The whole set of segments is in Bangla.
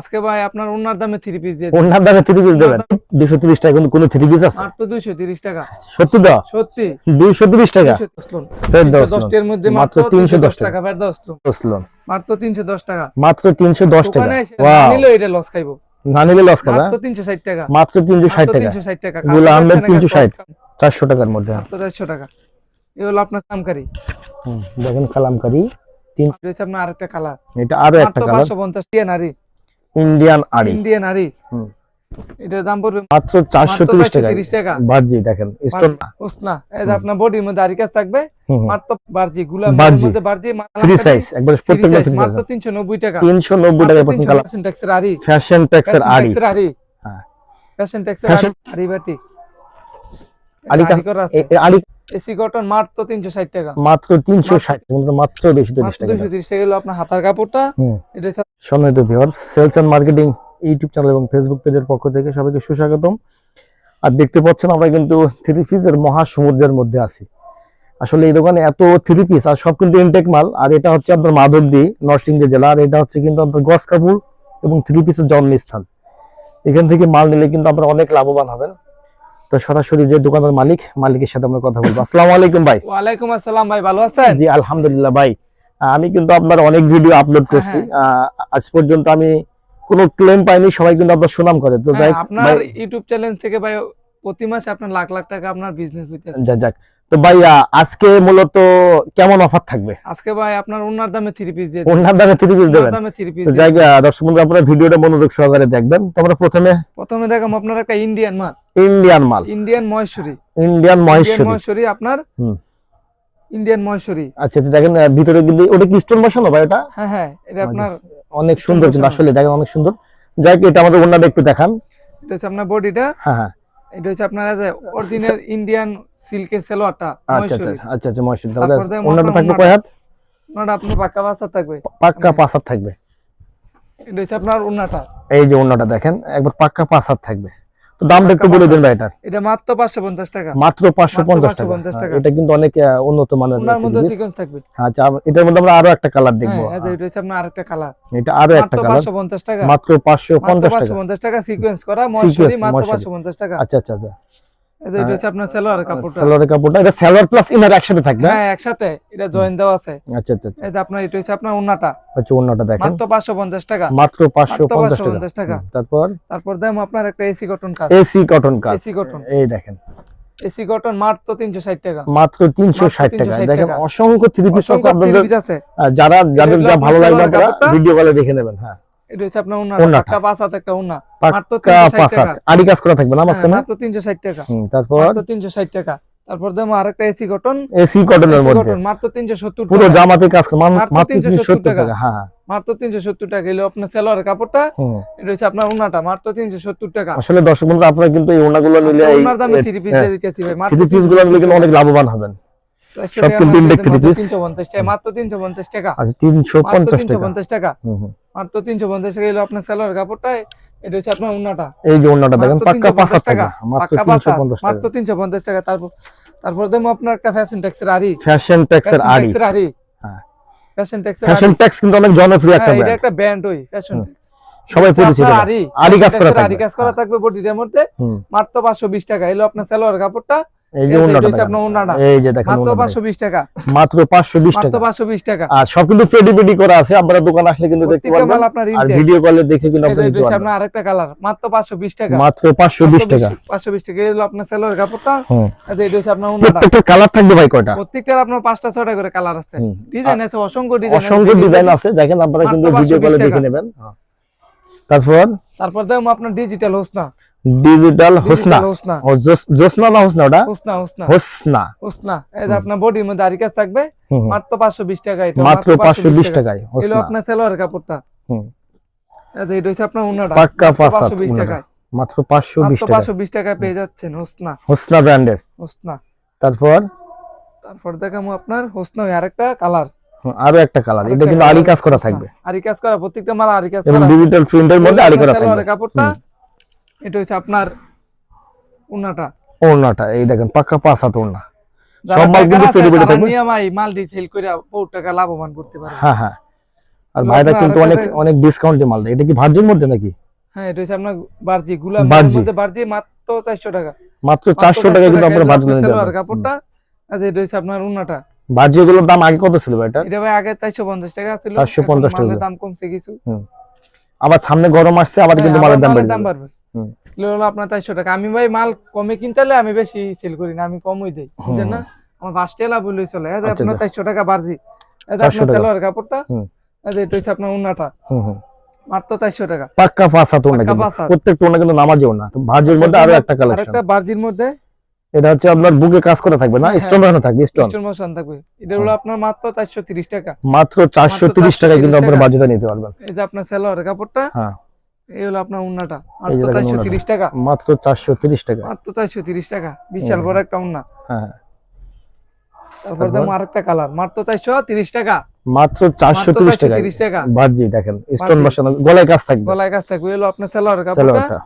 আজকে ভাই আপনার ওনার দামে থ্রি পিস দিয়ে ওনার দামে থ্রি পিস দেবেন। দুশো তিরিশ টাকা কিন্তু কোনো থ্রি পিস আছে? মাত্র দুইশো তিরিশ টাকা। সত্যি তো সত্যি? দুইশো তিরিশ টাকা? দুইশো দশ ফের দশ তিনশো দশটির মধ্যে মাত্র মাত্র তিনশো তিনশো দশ দশ টাকা। ফের দশ লোন। বসলাম মাত্র তিনশো দশ টাকা। মাত্র তিনশো দশ টাকা। দোকানে এসে Wow. না নিলেও এটা লস খাইবো। না নিলে লস খাবে মাত্র তিনশো ষাট টাকা। মাত্র তিনশো ষাট মাত্র টাকা। তিনশো ষাট টাকা। এগুলো কাপড় আমরা 360 কাপড়? চারশো টাকার মধ্যে মাত্র চারশো টাকা। এ হলো আপনার কামকারি হুম, দেখেন কালামকারি তিন আপনার আরেকটা কালার। এটা আরও একটা কালার। পাঁচশো পঞ্চাশ টিয়া নারী। ইন্ডিয়ান আড়ি ইন্ডিয়ান হুম। এটার দাম পড়বে মাত্র চারশো মাত্র তিরিশ টাকা 430 টাকা। বাজি দেখেন স্টোন উসনা এই যে আপনার বডির মধ্যে আরি কাজ থাকবে মাত্র বারজি বারজি। মধ্যে বারজি ফ্রি সাইজ একবার প্রত্যেকটা মাত্র সাইজ তিনশো নব্বই টাকা। তিনশো নব্বই টাকা প্রথম কালার। ফ্যাশন ট্যাক্সের আরি। ফ্যাশন ট্যাক্সের ফ্যাশন আড়ি ট্যাক্সের হ্যাঁ। ফ্যাশন ট্যাক্সের আরি বাটি। আরি করা আছে। আড়ি এসি কটন মাত্র তিনশো ষাট টাকা। মাত্র তিনশো ষাট মাত্র দুইশো তিরিশ মাত্র টাকা। দুইশো তিরিশ টাকা হলো আপনার হাতার কাপড়টা। এটা সম্মানিত viewers sales and marketing YouTube channel এবং ফেসবুক পেজের পক্ষ থেকে সবাইকে সুস্বাগতম। আর দেখতে পাচ্ছেন আমরা কিন্তু থ্রি পিসের মহাসমুদ্রের মধ্যে আছি। আসলে এই দোকানে এত থ্রি পিস আর সব কিন্তু ইনটেক মাল। আর এটা হচ্ছে আপনার মাধবদী নরসিংদী জেলা। আর এটা হচ্ছে কিন্তু আপনার গস কাপুর এবং থ্রি পিসের জন্মস্থান। এখান থেকে মাল নিলে কিন্তু আপনারা অনেক লাভবান হবেন। তো সরাসরি যে দোকানের মালিক মালিকের সাথে আমরা কথা বলব। আসসালামু আলাইকুম ভাই। ওয়ালাইকুম আসসালাম ভাই ভালো আছেন? জি আলহামদুলিল্লাহ ভাই। আমি কিন্তু আপনার অনেক ভিডিও আপলোড হ্যাঁ, করছি। আজ পর্যন্ত আমি কোনো ক্লেম পাইনি সবাই কিন্তু আপনার সুনাম করে। তো হ্যাঁ, আপনার ইউটিউব চ্যানেল থেকে ভাই প্রতি মাসে আপনার লাখ লাখ টাকা আপনার বিজনেস হইতেছে। যাক যাক। তো ভাইয়া আজকে মূলত কেমন অফার থাকবে? আজকে ভাই আপনার ওনার দামে থ্রি পিস দিয়ে ওনার দামে থ্রি পিস দেবেন? দামে থ্রি পিস তো যাই দর্শক বন্ধু আপনারা ভিডিওটা মনোযোগ সহকারে দেখবেন। তো আমরা প্রথমে প্রথমে দেখাম আপনার একটা ইন্ডিয়ান মাল। ইন্ডিয়ান মাল। ইন্ডিয়ান মহেশ্বরী ইন্ডিয়ান মহেশ্বরী মহেশ্বরী আপনার হুম। ইন্ডিয়ান মহেশ্বরী আচ্ছা তো দেখেন ভিতরে কিন্তু ওটা কি স্টোন বসানো ভাই এটা? হ্যাঁ হ্যাঁ এটা আপনার অনেক সুন্দর আসলে দেখেন অনেক সুন্দর। যাই এটা আমাদের ওনাটা একটু দেখান। এটা হচ্ছে আপনার বডিটা হ্যাঁ হ্যাঁ। এটা হচ্ছে আপনার অরিজিনাল ইন্ডিয়ান সিল্কের সেলোয়ারটা আচ্ছা আচ্ছা আচ্ছা আচ্ছা মহেশ্বরী তাহলে ওনাটা মোটা থাকবে ওনাটা। কয় হাত ওনাটা আপনার পাক্কা বাসা থাকবে। পাক্কা পাঁচ থাকবে। এটা হচ্ছে আপনার ওনাটা। এই যে অন্যটা দেখেন একবার পাক্কা পাঁচ থাকবে। দামটা একটু বলে দিন ভাই এটা। এটা মাত্র পাঁচশো পঞ্চাশ টাকা। মাত্র পাঁচশো মাত্র পঞ্চাশ 550 টাকা। এটা কিন্তু অনেক উন্নত মানের ওনার মধ্যে। সিকোয়েন্স থাকবে। আচ্ছা এটার মধ্যে আমরা আরও একটা কালার দেখব। হ্যাঁ এটা হচ্ছে আপনার আরেকটা কালার এটা আরও একটা কালার পাঁচশো পঞ্চাশ টাকা। মাত্র পাঁচশো মাত্র পঞ্চাশ পাঁচশো টাকা পঞ্চাশ টাকা সিকোয়েন্স করা মশারি মাত্র মহেশ্বরী। পাঁচশো পঞ্চাশ টাকা। আচ্ছা আচ্ছা আচ্ছা। এটা হচ্ছে আপনার সেলোয়ার কাপড়টা। সালোয়ারের কাপড়টা এটা সালোয়ার প্লাস ইনার একসাথে থাকবে হ্যাঁ? একসাথে এটা জয়েন দেওয়া আছে। আচ্ছা আচ্ছা আচ্ছা। এই যে আপনার এটা হচ্ছে আপনার উন্নাটা আচ্ছা অন্যটা দেখেন। মাত্র পাঁচশো পঞ্চাশ টাকা। মাত্র পাঁচশো মাত্র পঞ্চাশ 550 টাকা। টাকা। তারপর? তারপর দাম আপনার একটা এসি কটন কাজ। এসি কটন কাজ। এসি কটন এই দেখেন। এসি কটন মাত্র তিনশো ষাট টাকা। মাত্র টাকা। দেখেন অসংখ্য থ্রি পিস আছে। যারা যাদের যা ভালো লাগবে ভিডিও কলে দেখে নেবেন হ্যাঁ। এটা হচ্ছে আপনার উন্না পাক্কা পাঁচ হাত একটা উন্না। মাত্র 360 টাকা। আড়ি কাজ করা থাকবে না হ্যাঁ, মাঝখানে? মাত্র তিনশো ষাট টাকা। তারপর? মাত্র তিনশো ষাট টাকা। তারপর দাম আরেকটা এসি কটন। এসি কটনের মধ্যে। কটন মাত্র তিনশো সত্তর পুরো জামাতে কাজ করে মাত্র মাত্র 370 370 টাকা। টাকা হ্যাঁ। হ্যাঁ মাত্র তিনশো সত্তর টাকা। এলো আপনার সেলোয়ার কাপড়টা। এটা হচ্ছে আপনার মাত্র টাকা। আসলে দর্শক বন্ধু আপনারা কিন্তু এই ওনাগুলো নিলে আজকে এই উন্নার দামে থ্রি পিস দিতেছি ভাই মাত্র থ্রি পিসগুলো নিলে কিন্তু অনেক লাভবান হবেন। সব কিন্তু পঞ্চাশ টাকা মাত্র তিনশো পঞ্চাশ টাকা। আচ্ছা টাকা। টাকা। মাত্র আপনার সেলোয়ার কাপড়টা এটা হচ্ছে আপনার এই যে দেখেন পাক্কা 350 টাকা মাত্র মাত্র টাকা। তারপর তারপর দেবো একটা ফ্যাশন ট্যাক্সের ফ্যাশন ট্যাক্সের ট্যাক্সের হ্যাঁ। ফ্যাশন ট্যাক্সের ফ্যাশন ট্যাক্স কিন্তু অনেক জনপ্রিয় একটা হ্যাঁ এটা একটা ওই ফ্যাশন। ট্যাক্স সবাই আচ্ছা, পরিচিত কাজ করা আড়ি থাকবে বডিটার মধ্যে। মাত্র টাকা। এলো আপনার সালোয়ার কাপড়টা। এই যে দেখেন। এই যে দেখেন মাত্র টাকা। মাত্র মাত্র আর সব কিন্তু পেডি পেডি করা আছে আপনারা দোকান আসলে কিন্তু দেখতে পারবেন। আর ভিডিও কলে দেখে কিন্তু আপনি নিতে পারবেন। আপনার আরেকটা কালার মাত্র পাঁচশো বিশ টাকা। মাত্র টাকা। আপনার কাপড়টা। হুম। এটা হচ্ছে আপনার প্রত্যেকটা কালার থাকবে ভাই কয়টা? প্রত্যেকটার আপনার পাঁচটা ছটা করে কালার আছে। ডিজাইন আছে অসংখ্য ডিজাইন অসংখ্য ডিজাইন আছে। দেখেন আপনারা কিন্তু ভিডিও কলে দেখে নেবেন। তারপর? তারপর দেখো আপনার digital digital Hosna. Digital Hosna ও জোসনা না হোসনা ওটা? হোসনা হোসনা হোসনা হোসনা এই যে আপনার বডির মধ্যে আরি কাজ থাকবে। মাত্র পাঁচশো বিশ টাকা এটা মাত্র পাঁচশো বিশ টাকায় এলো আপনার সেলোয়ার কাপড়টা। হুম। এই যে এটা হচ্ছে আপনার উন্নাটা পাক্কা পাঁচ পাঁচশো বিশ হাত টাকায়। মাত্র পাঁচশো বিশ মাত্র টাকা পাঁচশো বিশ টাকায় পেয়ে যাচ্ছেন হোসনা হোসনা ব্র্যান্ডের হোসনা তারপর? তারপর দেখামো আপনার হোসনা আরেকটা কালার আরও একটা কালার এটা কিন্তু আরি কাজ করা থাকবে। আরি কাজ করা প্রত্যেকটা মাল আরি কাজ করা ডিজিটাল প্রিন্টের মধ্যে আরি করা থাকবে। কাপড়টা এটা হচ্ছে আপনার উন্নাটা ওড়নাটা এই দেখেন পাক্কা পাঁচ হাত ওড়না সব মাল কিন্তু আছে পেডি পেডি থাকবে। নিয়মাই মাল দিয়ে সেল করে বহুত টাকা লাভবান করতে পারে হ্যাঁ হ্যাঁ। আর ভাইরা কিন্তু অনেক অনেক ডিসকাউন্টে মাল দেয়। এটা কি ভার্জিন মধ্যে নাকি? হ্যাঁ এটা হচ্ছে আপনার বার্জি গুলাম মধ্যে বার্জি মাত্র চারশো টাকা। মাত্র মাত্র চারশো টাকা কিন্তু আপনারা ভার্জিন নিতে পারবেন কাপড়টা আর এটা হচ্ছে আপনার উন্নাটা ভার্জিনগুলোর দাম আগে কত ছিল ভাই এটা এটা ভাই আগে চারশো পঞ্চাশ টাকা ছিল। 450 এখন মালের টাকা। দাম কমছে কিছু। আবার সামনে গরম আসছে আবার হ্যাঁ, কিন্তু মালের দাম বাড়বে। হুম। হলো আপনার চারশো টাকা আমি ভাই মাল কমে কিনতে আমি বেশি সেল করি না আমি কমই দেই বুঝলেন না? আমার ফার্স্টে লাভ হইলে চলে। আচ্ছা, আপনার আচ্ছা। চারশো টাকা বাড়ছি এই যে 400 আপনার টাকা। সালোয়ার কাপড়টা এটা হচ্ছে আপনার উন্নাটা। মাত্র চারশো টাকা। পাক্কা পাঁচ হাত কিন্তু। কিন্তু নামাজেও না। তো ভার্জির মধ্যে আরও একটা মধ্যে। এটা হচ্ছে আপনার বুকে কাজ করা থাকবে না? হ্যাঁ, স্টোন বানানো থাকবে স্টোন স্টোন মোশন থাকবে। এটা হলো আপনার মাত্র চারশো তিরিশ টাকা। মাত্র চারশো তিরিশ টাকায় কিন্তু 430 আপনার বাজেটে নিতে পারবেন। এই যে আপনার সালোয়ার কাপড়টা। হ্যাঁ। এই হলো আপনার উন্নাটা। মাত্র চারশো তিরিশ টাকা। মাত্র চারশো তিরিশ টাকা। মাত্র চারশো তিরিশ টাকা। বিশাল বড় একটা উন্না। হ্যাঁ হ্যাঁ। তারপর? দাম আরেকটা কালার। মাত্র চারশো তিরিশ টাকা। মাত্র চারশো তিরিশ টাকা। বাজি দেখেন স্টোন বসানো গলায় কাজ থাকবে। গলায় কাছ থাকবে। এলো আপনার সালোয়ার কাপড়টা। সালোয়ারটা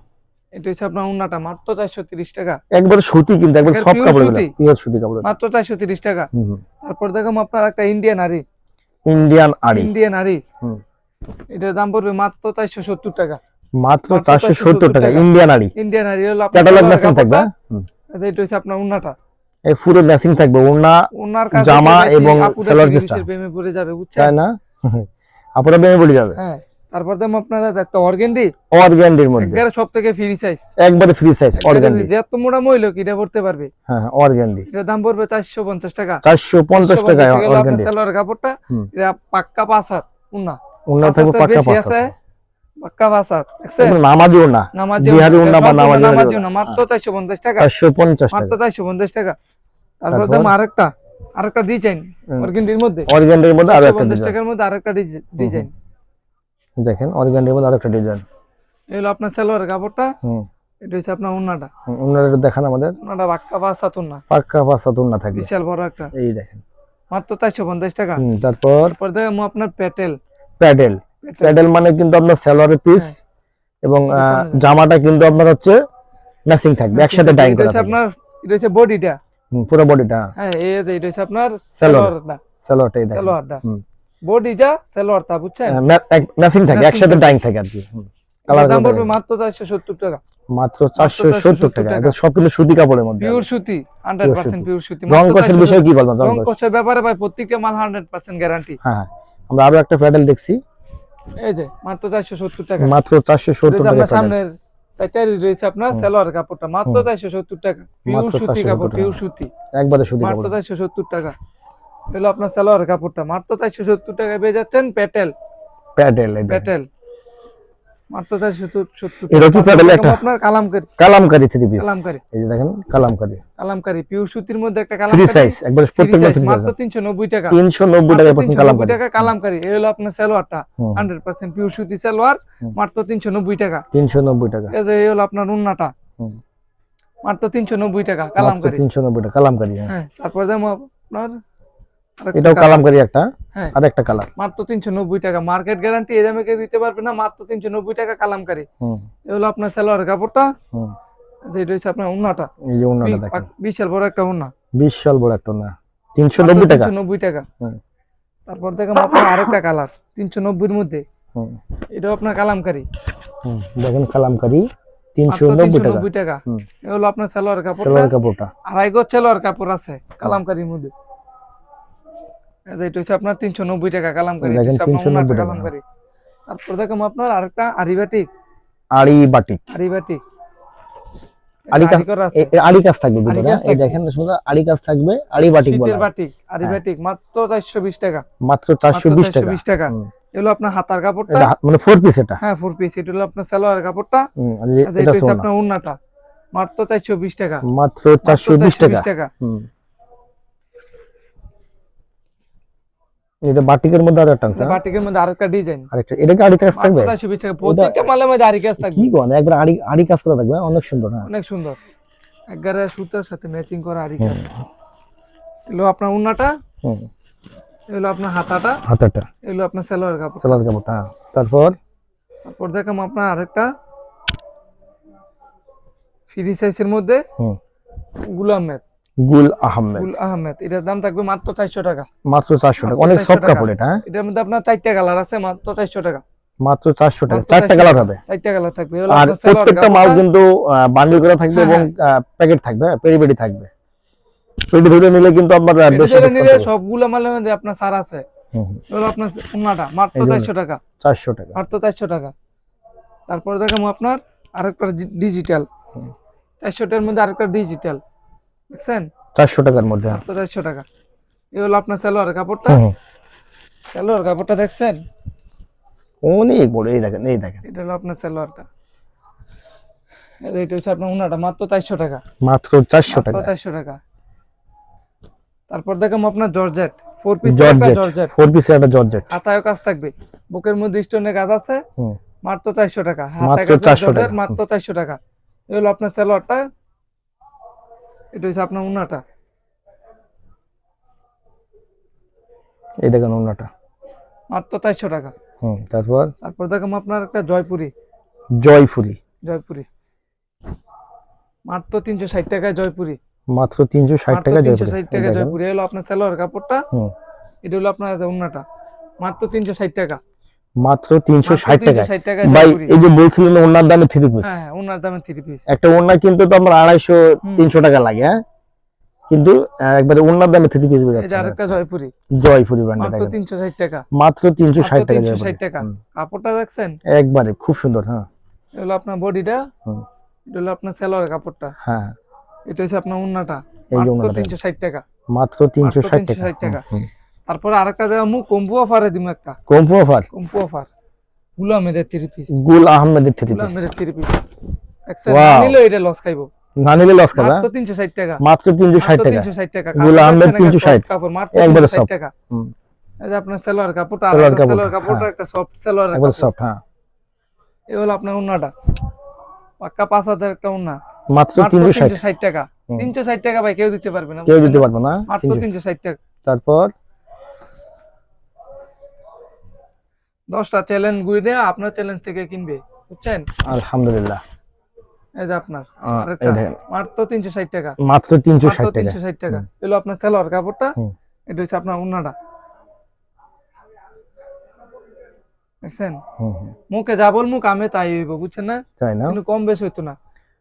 এটা হচ্ছে আপনার উন্নাটা। মাত্র চারশো তিরিশ টাকা। একবার সুতি কিন্তু একবার সব কাপড় সুতি। পিওর সুতি কাপড় মাত্র চারশো তিরিশ টাকা। তারপর দেখুন আপনার একটা ইন্ডিয়ান আরি ইন্ডিয়ান আড়ি। ইন্ডিয়ান আরি এটার দাম পড়বে মাত্র চারশো সত্তর টাকা। মাত্র মাত্র চারশো 470 টাকা। ইন্ডিয়ান আড়ি। ইন্ডিয়ান হলো ক্যাটালগ ম্যাচিং থাকবে আচ্ছা, এটা হচ্ছে আপনার উন্নাটা। এই পুরো ম্যাচিং থাকবে ওনা উন্নার কাজ জামা এবং প্রেমে পড়ে যাবে বুঝছেন? তাই না? আপনারা বেমে বলে যাবে। হ্যাঁ তারপর দাম আপনারা একটা অর্গেন্ডি মধ্যে। একবারে সব থেকে ফ্রি সাইজ একবারে ফ্রি সাইজ অর্গ্যান্ডি যে এত মোটা মহিলা কি এটা পড়তে পারবে। হ্যাঁ অর্গ্যান্ডি এটার দাম পড়বে চারশো পঞ্চাশ টাকা। চারশো পঞ্চাশ টাকা আপনার অর্গ্যান্ডি সালোয়ার কাপড়টা। এটা পাক্কা পাঁচ হাত উন্না। ওনা থাকবে পাক্কা পাঁচ পাক্কা পাঁচ দেখছেন? নামাজিও না নামাজে বিহারি বা নামাজি উন্না নামাজে যেগুলো। না মাত্র টাকা। মাত্র তারপর? দাম আরেকটা আরেকটা ডিজাইন। অর্গেন্ডির মধ্যে। মধ্যে টাকার মধ্যে আরেকটা ডিজাইন। দেখেন মধ্যে ডিজাইন। এই হলো আপনার সালোয়ার কাপড়টা হুম। এটা হচ্ছে আপনার উন্নাটা দেখান আমাদের। উন্নাটা পাক্কা পাঁচ হাত ওনা বিশাল বড় একটা। এই দেখেন। মাত্র চারশো পঞ্চাশ টাকা। তারপর? তারপর দেখো আপনার প্যাটেল। প্যাডেল প্যাডেল মানে কিন্তু আপনার সালোয়ারের পিস। এবং এটা। জামাটা কিন্তু আপনার হচ্ছে ম্যাচিং থাকবে একসাথে ডাইং করা থাকবে। আপনার এটা হচ্ছে বডিটা পুরো বডিটা হ্যাঁ এই যে এটা হচ্ছে আপনার সালোয়ারটাই দেখেন। সালোয়ারটা হুম। বডিটা সালোয়ারটা বুঝছেন? ম্যাচিং থাকে একসাথে। ডাইং থাকে আর কি। কালার দাম পড়বে মাত্র চারশো সত্তর টাকা। মাত্র 470 টাকা। এটা সবগুলো সুতি কাপড়ের মধ্যে পিওর সুতি হান্ড্রেড পার্সেন্ট পিওর সুতি। রং কষের 470 বিষয়ে কি বলবেন? রং রং কষ? কষের ব্যাপারে ভাই প্রত্যেকটা মাল হান্ড্রেড পার্সেন্ট গ্যারান্টি হ্যাঁ। আমরা আরও একটা প্যাডেল দেখছি। এই যে মাত্র চারশো সত্তর টাকা। মাত্র চারশো সত্তর রয়েছে টাকা আপনার সামনের সাইটারি রয়েছে আপনার সালোয়ার কাপড়টা। মাত্র চারশো সত্তর টাকা। পিওর সুতি কাপড়। পিওর সুতি। একবারে সুতি মাত্র কাপড়। চারশো সত্তর টাকা। হলো আপনার সালোয়ার কাপড়টা। মাত্র চারশো সত্তর টাকা পেয়ে যাচ্ছেন প্যাটেল। প্যাডেল প্যাটেল। মাত্র চারশো সত্তর এটা কি প্যাটেল একটা? আপনার kalamkari. Kalamkari three piece Kalamkari. এই যে দেখেন কালামকারি। কালামকারি পিওর সুতির মধ্যে একটা কালামকারি। সাইজ একবার প্রত্যেকটা মাত্র টাকা। টাকা পাচ্ছেন কালামকারি। টাকা কালামকারি। এই হলো আপনার সালোয়ারটা। হুম। হান্ড্রেড পার্সেন্ট পিওর সুতি সালোয়ার মাত্র তিনশো নব্বই টাকা। তিনশো নব্বই টাকা। এই যে এই হলো আপনার উন্নাটা। মাত্র তিনশো নব্বই টাকা মাত্র কালামকারি। তিনশো নব্বই টাকা কালামকারি হ্যাঁ। তারপর যেমন আপনার এটাও কালামকারি একটা হ্যাঁ। আর একটা কালার মাত্র তিনশো নব্বই টাকা। মার্কেট গ্যারান্টি এই দামে কেউ দিতে পারবে না মাত্র তিনশো নব্বই টাকা কালামকারি। হুম। এই হলো আপনার সালোয়ার কাপড়টা হুম। যে এটা হচ্ছে আপনার উন্নাটা এই যে বি- দেখেন। বিশাল বড় একটা উন্না বিশাল বড় একটা না তিনশো নব্বই টাকা? তিনশো নব্বই টাকা। হুম। তারপর দেখলাম আপনার আরেকটা কালার তিনশো নব্বইয়ের মধ্যে। হুম। এটাও আপনার কালামকারি। হুম দেখেন কালামকারি তিনশো মাত্র তিনশো টাকা। নব্বই টাকা। হুম। এ হলো আপনার সালোয়ার কাপড়টা। সালোয়ার কাপড়টা। আড়াই গজ সালোয়ার কাপড় আছে কালামকারির মধ্যে। এটা হচ্ছে আপনার তিনশো নব্বই টাকা কালামকারি এটা দেখেন হচ্ছে আপনার 390 উন্নাটা টাকা। কালামকারি। তারপর দেখলাম আপনার আরেকটা আরিবাটিক। আরিবাটিক। আরি কাজ আরি করা আছে। এ- এ আড়ি কাজ থাকবে আড়ি ভিতরে কাজ এই থাকবে। দেখেন শুধু আড়ি কাজ থাকবে আড়ি বাটিক বলা শীতের হয়। বাটিক মাত্র চারশো বিশ টাকা। মাত্র। এগুলো আপনার হাতার কাপড়টা। মানে ফোর পিস এটা। হ্যাঁ ফোর পিস এটা হলো আপনার সালোয়ার কাপড়টা। এটা হচ্ছে আপনার উন্নাটা মাত্র চারশো বিশ টাকা। মাত্র মাত্র বিশ 420 টাকা টাকা হুম। এটা বাটিকের মধ্যে আর একটা বাটিকের মধ্যে আরেকটা ডিজাইন আরেকটা এটা কি আড়ি কাজ থাকবে? চারশো বিশ টাকা প্রত্যেকটা মালের মধ্যে আরি কাজ থাকবে। কি কোন একবার আড়ি আড়ি কাজ করা থাকবে অনেক সুন্দর হ্যাঁ। অনেক সুন্দর। একবারে সুতার সাথে ম্যাচিং করা আরি কাজ। এগুলো আপনার উন্নাটা হুম। এগুলো আপনার হাতাটা আপনার সালোয়ার কাপড় সালাদ কাপড়টা হ্যাঁ। তারপর? তারপর দেখাম আপনার আরেকটা ফ্রি সাইজের মধ্যে হুম। গুলাম মেদ গুল আহমেদ। গুল আহমেদ এটার দাম থাকবে মাত্র চারশো টাকা। মাত্র চারশো টাকা। মাত্র অনেক সফট। কাপড় এটা হ্যাঁ? এটার মধ্যে আপনার চারটা কালার আছে মাত্র চারশো টাকা। মাত্র চারশো টাকা। চারটা কালার হবে? চারটা কালার থাকবে। আর প্রত্যেকটা মাল কিন্তু বান্ডিল করা থাকবে হ্যাঁ, এবং প্যাকেট থাকবে পেরি পেরি থাকবে। নিলে কিন্তু আপনার নিলে সবগুলো মালের মধ্যে আপনার সার আছে। হুম, আপনার উন্নাটা মাত্র এই জন্য। চারশো টাকা। চারশো টাকা। মাত্র চারশো টাকা। তারপরে দেখাবো আপনার আরেকটা ডিজিটাল হুম। চারশোটার মধ্যে আরেকটা ডিজিটাল দেখছেন? চারশো টাকার মধ্যে হ্যাঁ। মাত্র চারশো টাকা। এই হলো আপনার সালোয়ার কাপড়টা। সালোয়ার কাপড়টা দেখছেন? অনেক বড় এই দেখেন এই দেখেন। এটা হলো আপনার সালোয়ারটা। এটা হচ্ছে আপনার উনাটা মাত্র চারশো টাকা। মাত্র চারশো টাকা। চারশো টাকা। তারপর দেখাবো আপনার জর্জেট। ফোর পিস একটা জর্জেট ফোর পিসের একটা জর্জেট। হাতায় কাজ থাকবে। বুকের মধ্যে স্টোনের কাজ আছে। হুম। মাত্র চারশো টাকা। হাতায় কাজ জর্জেট মাত্র চারশো টাকা। এই হলো আপনার সালোয়ারটা। এটা হচ্ছে আপনার উনাটা এই দেখেন অন্যটা মাত্র চারশো টাকা। হুম তারপর? তারপর দেখাবো আপনার একটা জয়পুরি। জয়ফুলি জয়পুরি। মাত্র তিনশো ষাট টাকায় জয়পুরি। মাত্র তিনশো ষাট টাকা তিনশো ষাট টাকা জয়পুরি। হলো আপনার সালোয়ার কাপড়টা। হুম। এটা হলো আপনার উন্নাটা। মাত্র তিনশো ষাট টাকা। মাত্র তিনশো ষাট টাকা ভাই এই যে বলছিলেন ওনার দামে থ্রি পিস হ্যাঁ হ্যাঁ দামে থ্রি পিস একটা ওনার কিন্তু তো আমরা আড়াইশো তিনশো টাকা লাগে হ্যাঁ? কিন্তু একবারে ওনার দামে থ্রি পিস আরেকটা জয়পুরি। জয়ফুলি ব্র্যান্ডের মাত্র তিনশো ষাট টাকা। মাত্র তিনশো ষাট টাকা তিনশো ষাট টাকা। কাপড়টা দেখছেন? একবারে খুব সুন্দর হ্যাঁ। এগুলো আপনার বডিটা। এটা হলো আপনার সেলোয়ার কাপড়টা। হ্যাঁ। এটা হচ্ছে আপনার যে মাত্র তিনশো ষাট টাকা। মাত্র তিনশো ষাট টাকা। তারপরে আরেকটা দেওয়া মুখ কম্পু অফারে দিব একটা। কম্পো অফার কম্পু অফার গুলামেদের থ্রি পিস গুল আহমেদের থ্রি পিস গুলামেদের থ্রি পিস. নিলে এটা লস খাইবো। না নিলে লস খাবে মাত্র তিনশো ষাট টাকা। মাত্র তিনশো ষাট মাত্র টাকা। তিনশো ষাট টাকা। গুল আহমেদ 360 কাপড় মাত্র একবারে তিনশো ষাট soft। টাকা। হুম, এই যে আপনার সালোয়ার কাপড়টা সালোয়ার কাপড়টা হ্যাঁ। একটা সফট সালোয়ার একবার সফট হ্যাঁ। এই হলো আপনার উন্নাটা। পাক্কা পাঁচ হাজার একটা উন্না। মাত্র মাত্র তিনশো ষাট। তিনশো ষাট টাকা। হুম। তিনশো ষাট টাকা ভাই কেউ দিতে পারবে না। কেউ দিতে? পারব না। মাত্র 360 তিনশো ষাট টাকা। তারপর? দশটা চ্যালেঞ্জ ঘুরে আপনার চ্যালেঞ্জ থেকে কিনবে বুঝছেন? আলহামদুলিল্লাহ। এই যে আপনার মাত্র তিনশো ষাট টাকা। মাত্র তিনশো মাত্র ষাট তিনশো ষাট টাকা। এলো আপনার সালোয়ার কাপড়টা এটা হচ্ছে আপনার উন্নাটা দেখছেন? হুম, হুম। মুখে যা বল মুখ আমি তাই হইব বুঝছেন না? কিন্তু কম বেশি হইতো না।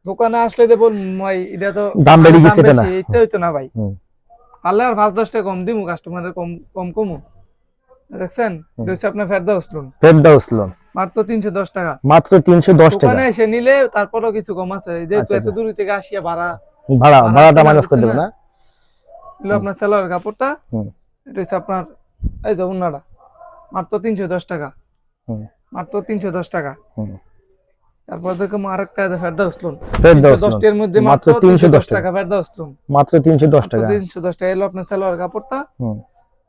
দোকানে আসলে যে বল ভাই এটা তো দাম বেড়ে গেছে এটা না? হইতো না ভাই। পারলে আর পাঁচ দশ টাকা কম দিমু কাস্টমারের কম কম কমু দেখছেন? এটা হচ্ছে আপনার ফেরদা উসলুন ফেরদা উসলন মাত্র তিনশো দশ টাকা। মাত্র তিনশো দশ টাকা। দোকানে এসে নিলে তারপরেও কিছু কম আছে। যেহেতু আচ্ছা, এত দূর থেকে আসিয়া ভাড়া ভাড়া ভাড়াটা মাইনাস করে দেবে না? না এলো আপনার সালোয়ার কাপড়টা। হুম। এটা হচ্ছে আপনার এই যে উন্নাটা। মাত্র তিনশো দশ টাকা। হুম, মাত্র তিনশো দশ টাকা। হুম। তারপর দেখো আরেকটা আছে ফেরদা উসলুন ফেরদা তিনশো উসলন দশটার মধ্যে মাত্র মাত্র তিনশো তিনশো দশ দশ টাকা। ফেরদা উসলুন মাত্র তিনশো দশ টাকা। তিনশো দশ টাকা। এলো আপনার সালোয়ার কাপড়টা। হুম।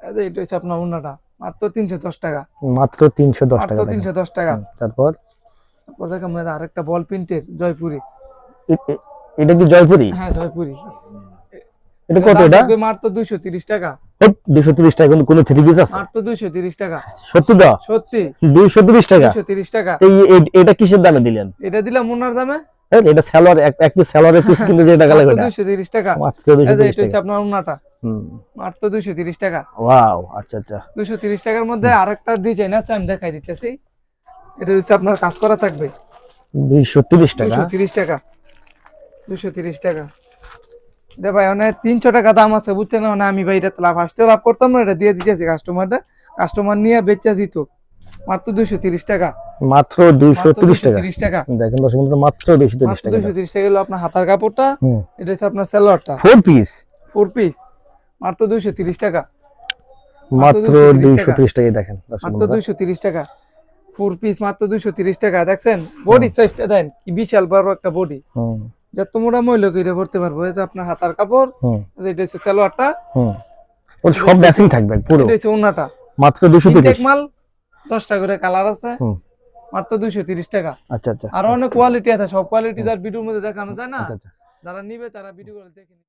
এই যে এটা হচ্ছে আপনার উন্নাটা। মাত্র টাকা। মাত্র তিনশো দশ মাত্র টাকা দেখেন। তিনশো দশ টাকা। তারপর? তারপর দেখো আমাদের আরেকটা বল প্রিন্টের জয়পুরি। এ- এ- এটা কি জয়পুরি? হ্যাঁ জয়পুরি। এটা কত এটা? মাত্র দুইশো তিরিশ টাকা। দুশো তিরিশ টাকা কিন্তু থ্রি পিস আছে? মাত্র দুইশো তিরিশ টাকা। সত্যি তো সত্যি। দুইশো তিরিশ টাকা? দুইশো তিরিশ টাকা। এই এটা কিসের দামে দিলেন? এটা দিলাম দামে। এটা স্যালোয়ার এক পিস স্যালোয়ারের পিস কিন্তু যে টাকা লাগে মাত্র এটা হচ্ছে আপনার মাত্র দুইশো তিরিশ টাকা ওয়াও আচ্ছা আচ্ছা দুইশো তিরিশ টাকার মধ্যে আরেকটা ডিজাইন আছে আমি দেখাই দিতেছি এটা হচ্ছে আপনার কাজ করা থাকবে দুইশো তিরিশ টাকা দুশো তিরিশ টাকা দুশো তিরিশ টাকা দে ভাই মানে তিনশো টাকা দাম আছে বুঝছেন না মানে আমি ভাই এটা লাভ ফার্স্টে লাভ করতাম না এটা দিয়ে দিতেছি কাস্টমারটা কাস্টমার নিয়ে বেচা দিত মাত্র দুইশো তিরিশ টাকা মাত্র দুইশো তিরিশ টাকা দেখেন দশ মিনিট মাত্র দুইশো তিরিশ টাকা দুশো তিরিশ টাকা হলো আপনার হাতার কাপড়টা এটা হচ্ছে আপনার সালোয়ারটা ফোর পিস ফোর পিস মাত্র দুইশো তিরিশ টাকা। মাত্র 230 দুইশো তিরিশ টাকাই দেখেন মাত্র। দুইশো তিরিশ টাকা। ফোর পিস মাত্র দুইশো তিরিশ টাকা দেখছেন? বডি সাইজটা দেন কি বিশাল বড় একটা বডি হুম। যত মোটা মহিলা এটা ভরতে পারব এই যে আপনার হাতার কাপড় এটা হচ্ছে সালোয়ারটা। হুম। ওর সব ম্যাচিং থাকবে পুরো। এটা হচ্ছে মাত্র দুশো তিরিশ। ইনটেক মাল দশটা করে কালার আছে। হুম। মাত্র দুইশো তিরিশ টাকা। আচ্ছা আচ্ছা। আরও অনেক কোয়ালিটি আছে সব কোয়ালিটি যার ভিডিওর মধ্যে দেখানো যায় না। আচ্ছা আচ্ছা। যারা নিবে তারা ভিডিও দেখে নিবে।